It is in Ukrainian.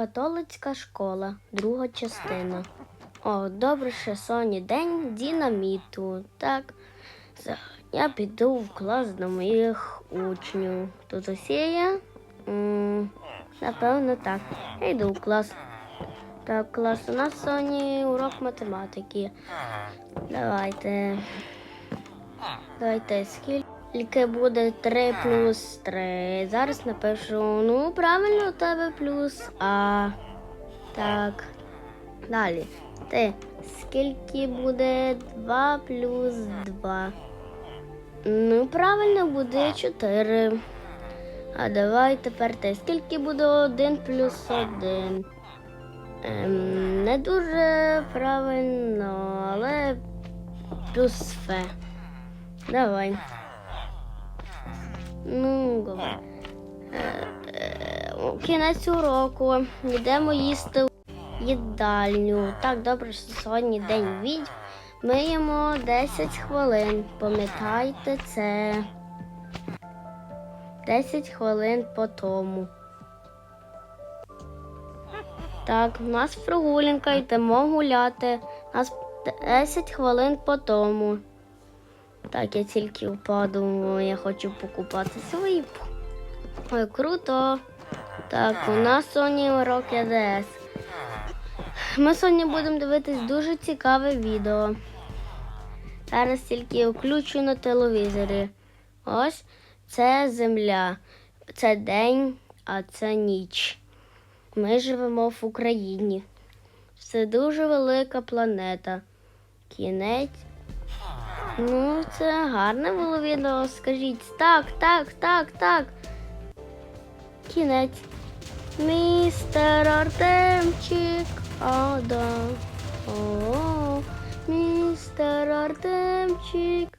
Католицька школа, друга частина. О, добре, що сьогодні день динаміту. Так, я піду в клас до моїх учнів. Тут? М, Напевно, так. Я йду в клас. Так, клас, у нас сьогодні урок математики. Давайте. Давайте скільки буде 3 плюс 3. Зараз напишу. Ну, правильно у тебе плюс А. Так. Далі. Ти. Скільки буде 2 плюс 2? Ну, правильно буде 4. А давай тепер ти. Скільки буде 1 плюс 1? Ем, не дуже правильно, але плюс фе. Давай. Ну, добре. Кінець уроку. Йдемо їсти їдальню. Так, добре, що сьогодні день відь. Миємо 10 хвилин. Пам'ятайте це. 10 хвилин по тому. Так, у нас прогулянка, йдемо гуляти. У нас 10 хвилин по тому. Так, я тільки впаду, я хочу покупати свої. Ой, круто. Так, у нас сьогодні урок ЄДС. Ми сьогодні будемо дивитись дуже цікаве відео. Зараз тільки включу на телевізорі. Ось це земля. Це день, а це ніч. Ми живемо в Україні. Це дуже велика планета. Кінець. Ну, це гарне було відео. Скажіть так, так, так, так. Кінець. Містер Артемчик. О, да. О, містер Артемчик.